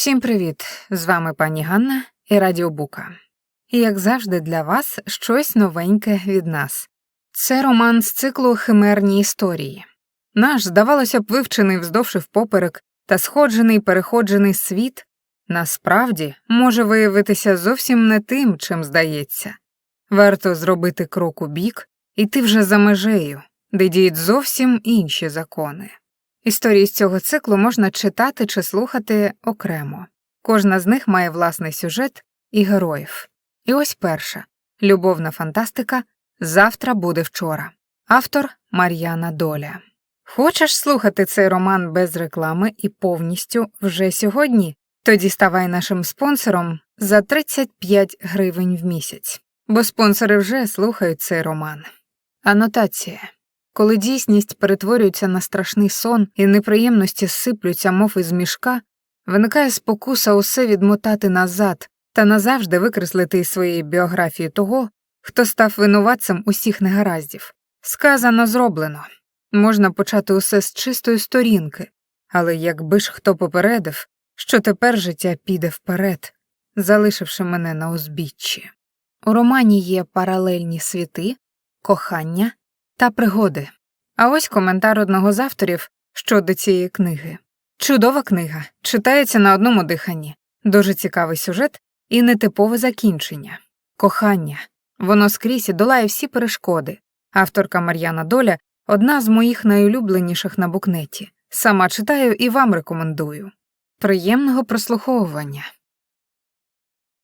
Всім привіт! З вами пані Ганна і Радіо Бука. І як завжди, для вас щось новеньке від нас. Це роман з циклу Химерні історії. Наш, здавалося б, вивчений вздовж і впоперек та сходжений переходжений світ насправді може виявитися зовсім не тим, чим здається. Варто зробити крок у бік, і ти вже за межею, де діють зовсім інші закони. Історії з цього циклу можна читати чи слухати окремо. Кожна з них має власний сюжет і героїв. І ось перша любовна фантастика Завтра буде вчора. Автор Мар'яна Доля. Хочеш слухати цей роман без реклами і повністю вже сьогодні? Тоді ставай нашим спонсором за 35 гривень в місяць, бо спонсори вже слухають цей роман. Анотація. Коли дійсність перетворюється на страшний сон і неприємності сиплються, мов із мішка, виникає спокуса усе відмотати назад та назавжди викреслити із своєї біографії того, хто став винуватцем усіх негараздів. Сказано, зроблено. Можна почати усе з чистої сторінки, але якби ж хто попередив, що тепер життя піде вперед, залишивши мене на узбіччі. У романі є паралельні світи, кохання та пригоди. А ось коментар одного з авторів щодо цієї книги. Чудова книга, читається на одному диханні, дуже цікавий сюжет і нетипове закінчення. Кохання. Воно скрізь долає всі перешкоди. Авторка Мар'яна Доля одна з моїх найулюбленіших на букнеті. Сама читаю і вам рекомендую. Приємного прослуховування.